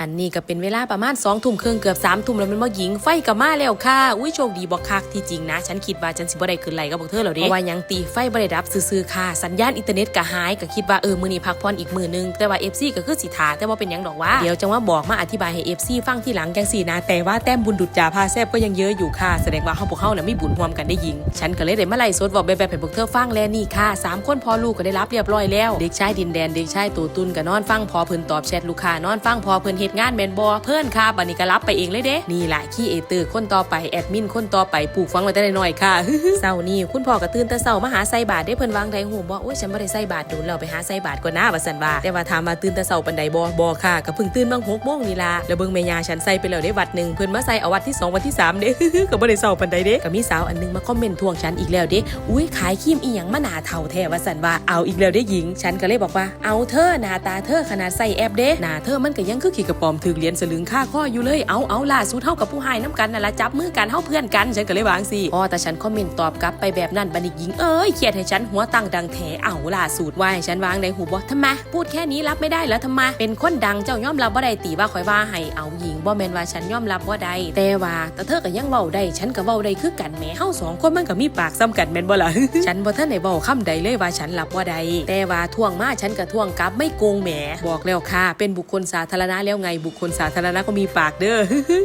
อันนี้ก็เป็นเวลาประมาณ2องทุ่มครึ่งเกือบ3ามทุ่มแล้วมันบ่หญิงไฟก็มาแล้วค่ะ อุ้ยโชคดีบ่คักที่จริงนะ ฉันคิดว่าฉันสิบ่ได้ขึ้นไหลกับพวกเธอแล้วเด้เพราะว่ายังตีไฟบ่ได้ดับซื่อๆค่ะ สัญญาณอินเทอร์เน็ตก็หายก็คิดว่าเออมือนี้พักผ่อนอีกมือนึง แต่ว่า FC ก็คือสิทาแต่ว่าเป็นยังดอกว่า เดี๋ยวจังว่าบอกมาอธิบายให้ FC ฟังที่หลังจังซี่นะ แต่ว่าแต้มบุญดุจจาพาแซบก็ยังเยอะอยู่ค่ะ แสดงว่าเฮาพวกเฮาน่ะมีบุญรวมกันได้ยิง ฉันก็เลยได้มาไล่สดบอกแบบๆให้พวกเธอฟังแล้วนี่ค่ะสามคนพอลูกก็ได้รับเรียบร้อยแล้ว เด็กชายดินแดนเด็กชายตูตุนก็นอนฟังพอเพิ่นตอบแชทลูกค้านอนฟังพอเพิ่นเฮดงานแมนบ่เพิ่อนค่ะบัดนี้ก็รับไปเองเลยเด้นี่แหละขี้เอเตอร์คนต่อไปแอดมินคนต่อไปปลูกฟังไว้แต่น้อยค่ะเช้านี้คุณพ่อก็ตื่นแต่เช้ามาหาใส่บาตรได้เพิ่นวางไดหูบ่โอ้ยฉันบ่ได้ใส่บาตรโดนแล้วไปหาใส่บาตรก่อนนะว่าซั่นว่าแต่ว่าถามมาตื่นแต่เช้าปานใดบ่บ่ค่ะก็เพิ่งตื่นบาง6โมงนี่ล่ะแล้วเบิ่งแม่ยาฉันใส่ไปแล้วได้วัดหนึ่งเพิ่นมาใส่เอาวัดที่สองวัดที่สามเด้ก็บ่ได้เช้าปานใดเด้ก็มีสาวอันนึงมาคอมเมนต์ทวงฉันอีกแล้วเด้อุ้ยขายครีมอีหยังมาหน้าเฒ่าแท้ว่าซั่นว่าเอาอีกแล้วเด้หญิง ฉันก็เลยบอกว่าเอาเธอหน้าตาเธอขนาดใส่แอปเด้หน้าเธอมันก็ยังคือขี้กระปอมถึกเหรียญสลึงค่าข้ออยู่เลยเอาเอาล่าสุดเท่ากับผู้หายน้ำกันนั่นละจับมือกันเฮาเพื่อนกันฉันก็เลยวางสิอ๋อแต่ฉันคอมเมนต์ตอบกลับไปแบบนั้นบันิกหญิงเอ้ยเครียดให้ฉันหัวตั้งดังแถเอาล่าสุดว่าให้ฉันวางในหูบ่ทำไมพูดแค่นี้รับไม่ได้แล้วทำไมเป็นคนดังเจ้ายอมรับบ่าได้ตีว่าคอยว่าให้เอาหญิงบ่แมนว่าฉันยอมรับบ่าได้แต่ว่าแต่เธอก็ยังเว้าได้ฉันก็เว้าได้คือกันแหมเฮาสองคนมันก็มีปากซ้ำกันแม่นบ่ล่ะฉันบ่ทันได้เว้าคำใดเลยว่าฉันรับบ่ได้แต่ว่าทวงมาฉันก็ทวงกลับไม่โกงแหมบอกแล้วค่ะเป็นบุคคลสาธารณะแล้วไงไงบุคคลสาธารณะก็มีปากเด้อ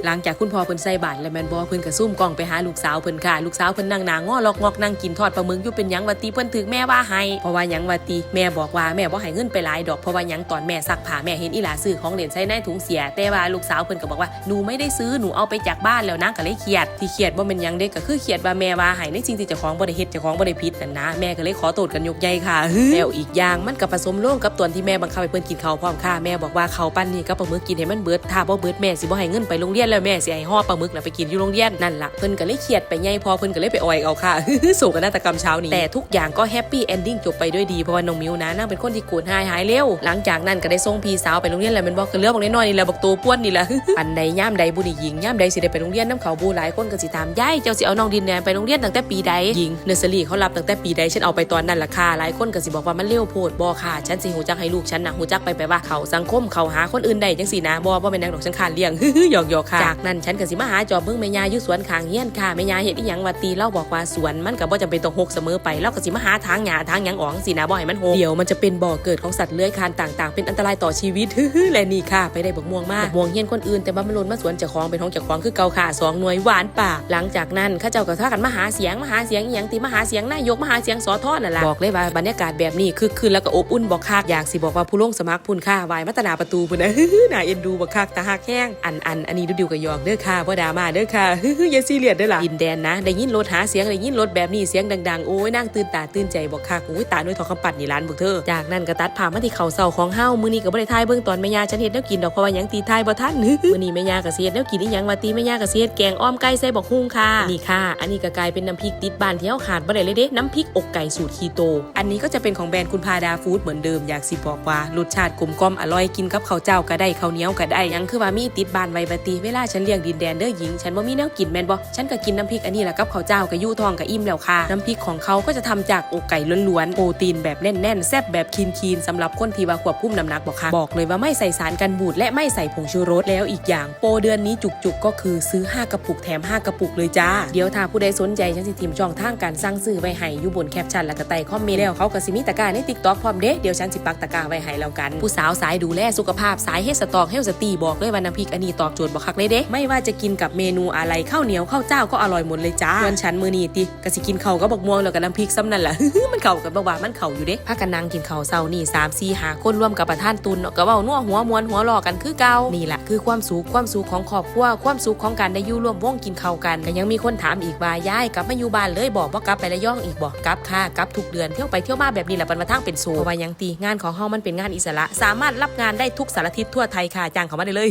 หลังจากคุณพ่อเพิ่นใส่บาตรแล้วแมนบ่เพิ่นก็ซุ่มกล้องไปหาลูกสาวเพิ่นค่ะลูกสาวเพิ่นนั่งนางอลอกงอกนั่งกินทอดปลาหมึกอยู่เป็นยังว่าติเพิ่นถึกแม่ว่าให้เพราะว่ายังว่าติแม่บอกว่าแม่บ่ให้เงินไปหลายดอกเพราะว่ายังตอนแม่ซักผ้าแม่เห็นอีหลาซื้อของเล่นใส่ในถุงเสีย แต่ว่าลูกสาวเพิ่นก็บอกว่าหนูไม่ได้ซื้อหนูเอาไปจากบ้านแล้วนะก็เลยเครียดที่เครียดบ่แม่นยังเด็กก็คือเครียดว่าแม่ว่าให้ในสิ่งที่เจ้าของบ่ได้เฮ็ดเจ้าของบ่ได้ผิดนั่นนะแม่ก็เลยขอโทษกันยกใหญ่ค่ะแล้วอีกอย่างมันก็ผสมร่วมกับตอนที่แม่บังคับให้เพิ่นกินข้าวพร้อมค่ะแม่บอกว่าเขาวปั้นนี่กับปลาหมึกกินให้มันเบิดถ้าบ่เบิดแม่สิบ่ให้เงินไปโรงเรียนแล้วแม่สิให้ห่อปลาหมึกน่ะไปกินอยู่โรงเรียนนั่นล่ะเพิ่นก็เลยเครียดไปใหญ่พอเพิ่นก็เลยไปอ่อยเอาค่ะสูกันนาฏกรรมเช้านี้แต่ทุกอย่างก็แฮปปี้เอนดิ้งจบไปด้วยดีเพราะว่าน้องมิวนะนางเป็นคนที่โกรธหายหายเร็วหลังจากนั้นก็ได้ส่งพี่สาวไปโรงเรียนแล้วมันบอกกันเรื่องบอกน้อยๆนี่แหละบอกตัวป้วนนี่แหละอันใดย่ามใดบุญหญิงย่ามใดสิได้ไปโรงเรียนน้ำเขาบูหลายคนก็สิถามยายเจ้าสิเอาน้องดินแดนไปโรงเรียนตั้งแต่ปีใดหญิงเนอร์เซอรี่เขารับตั้งแต่ปีใดฉันเอาไปตอนนั้นล่ะค่ะหลายคนก็สิบอกว่ามันเร็วโพดบอค่ะฉันสิหูจักให้ลูกฉันนะหูจักไปไปว่าเขาสังคมเขาหาคนอื่นได้จังสินะบอบ่เป็นนักดอกฉันขาดเลี้ยงฮึ่ยอกหยอกค่ะจากนั้นฉันก็สิมาหาจอบเบิ่งแม่ยาอยู่สวนข้างเฮียนค่ะแม่ยาเฮ็ดอีหยังว่าตีเล่าบอกว่าสวนมันก็บ่จำเป็นต้องหกเสมอไปเราก็สิมาหาทางหญ้าทางหยังอ๋อกสินะบ่ให้มันหกเดี๋ยวมันจะเป็นบ่อเกิดของสัตว์เลื้อยคลานต่างๆ เป็นอันตรายต่อชีวิตฮึ่ยและนี่ค่ะ ไปได้บักม่วงมากบกม่วงเฮียนคนอื่นแต่ว่ามันล่นมาสวนเจ้าของเป็นของเจ้าของคือเก่าค่ะสองหน่วยหวานปากหลังจากนั้นข้าเจ้าก็ท่ากันมาหาเสียงมาหาเสียงอหยังตีมาหาเสียงนายกมาหาเสียงสอทอนั่นล่ะบอกเลยว่าบรรยากาศแบบนี้คือคืนแล้วก็อบอุ่นบอกคักอยากสิบอกว่าผู้ลงสมัครพุ่นค่าวายมัตนาประตูพุ่นนะน่าเอ็นดูบักคักตาหักแห้งอันอันอันนี้ดูดิวกับยอกเด้อค่ะบ่ดามาเด้อค่ะฮึ่ย่าซีเรียสเด้อล่ะดินแดนนะ ได้ยินรถหาเสียงได้ยินรถแบบนี้เสียงดังๆโอ้ยนั่งตื่นตาตื่นใจบอกคักโอ้ยตาด้วยทองคำปัดนี่ร้านบุกเธอจากนั้นก็ตัดผ่ามาที่เขาเสาของเฮ้ามื้อนี้ก็บ่ได้ทายเบิ่งตอนแม่ยาฉันเฮ็ดแนวกินดอกเพราะว่าหยังตีทายบ่ทันมื้อนี้แม่ยาก็สิเฮ็ดแนวกินอีหยังว่าตีแม่ยาก็สิเฮ็ดแกงอ้อมไก่ใส่บักฮุ่งค่ะนี่ค่ะ อันนี้ก็กลายเป็นน้ำพริกติดบ้านที่เฮาขาดบ่ได้เลยเด้น้ำพริกอกไก่สูตรคีโต อันนี้ก็จะเป็นของแบรนด์คุณพาดาฟู้ดเหมือนเดิมอยากสิบอกว่ารสชาติกลมกล่อมอร่อยกินกับข้าวเจ้าก็ได้ข้าวเหนียวก็ได้ยังคือว่ามีติดบ้านไว้บัดตีเวลาฉันเลี้ยงดินแดนเด้อหญิง ฉันบ่มีแนวกินแม่นบ่ฉันก็กินน้ำพริกอันนี้แหละกับข้าวเจ้าก็ยู่ทองก็อิ่มแล้วค่ะ น้ำพริกของเขาก็จะทำจากอกไก่ล้วนๆโปรตีนแบบแน่นๆแซ่บแบบคีนๆสำหรับคนที่ว่าควบคุมน้ำหนักบอกค่ะบอกเลยว่าไม่ใส่สารกันบูดและไม่ใส่ผงชูรสแล้วอีกอย่าง โปรเดือนนี้จุกๆก็คือซื้อ 5 กระปุกแถม 5 กระปุกเลยจ้าเดี๋ยวถ้าผู้ใดสนใจฉันสิทีมช่องทางการสั่งซื้อไว้ให้อยู่บนแคปชั่นแล้วก็ใต้คอมเมนต์แล้วเขาก็สิมีตะกร้าใน TikTok พร้อมเด้เดี๋ยวฉันสิปักตะกร้าไว้ให้แล้วกัน ผู้สาวสายดูแลสุขภาพสายเฮดสตอกเฮลสตีบอกเลยว่าน้ำพริกอันนี้ตอบโจทย์บ่คักเลยเด้ไม่ว่าจะกินกับเมนูอะไรข้าวเหนียวข้าวเจ้าก็อร่อยหมดเลยจ้าส่วนฉันมือนี้ติก็สิกินข้าวก็บักม่วงแล้วก็น้ำพริกซ้ำนั่นแหละมันเข้ากันบ่ว่ามันเข้าอยู่เด้พากันนั่งกินข้าวเช้านี่3 4 5คนร่วมกับประธานตุนเนาะก็เว้านัวหัวมวนหัวหลอกกันคือเก่านี่แหละคือความสุขความสุขของครอบครัวความสุขของการได้อยู่ร่วมวงกินข้าวกันก็ยังมีคนถามอีกว่ายายกลับมาอยู่บ้านเลยบอกว่ากลับไประยองอีกบอกกลับค่ะกลับทุกเดือนเที่ยวไปเที่ยวมาแบบนี้แหละปันมาทั้งเป็นโซเพราะว่ายังตีงานของเฮามันเป็นงานอิสระ สามารถรับงานได้ทุกสารทิศทั่วไทยค่ะจ้างเขามาได้เลย